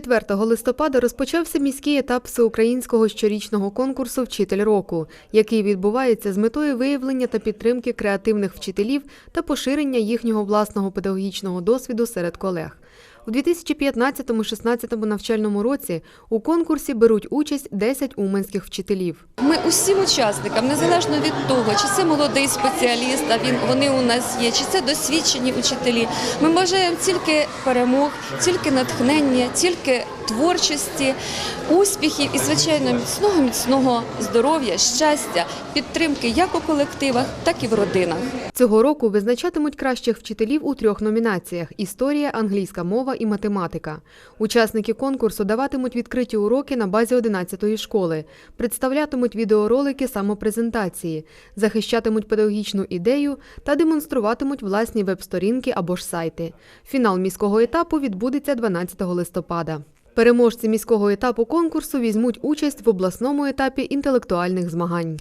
4 листопада розпочався міський етап всеукраїнського щорічного конкурсу Вчитель року, який відбувається з метою виявлення та підтримки креативних вчителів та поширення їхнього власного педагогічного досвіду серед колег. У 2015-16 навчальному році у конкурсі беруть участь 10 уманських вчителів. Ми усім учасникам, незалежно від того, чи це молодий спеціаліст, а він вони у нас є, чи це досвідчені учителі. Ми бажаємо тільки перемог, тільки натхнення, тільки творчості, успіхів і, звичайно, міцного міцного здоров'я, щастя, підтримки як у колективах, так і в родинах. Цього року визначатимуть кращих вчителів у трьох номінаціях: історія, англійська мова і математика. Учасники конкурсу даватимуть відкриті уроки на базі 11-ї школи, представлятимуть відеоролики самопрезентації, захищатимуть педагогічну ідею та демонструватимуть власні веб-сторінки або ж сайти. Фінал міського етапу відбудеться 12 листопада. Переможці міського етапу конкурсу візьмуть участь в обласному етапі інтелектуальних змагань.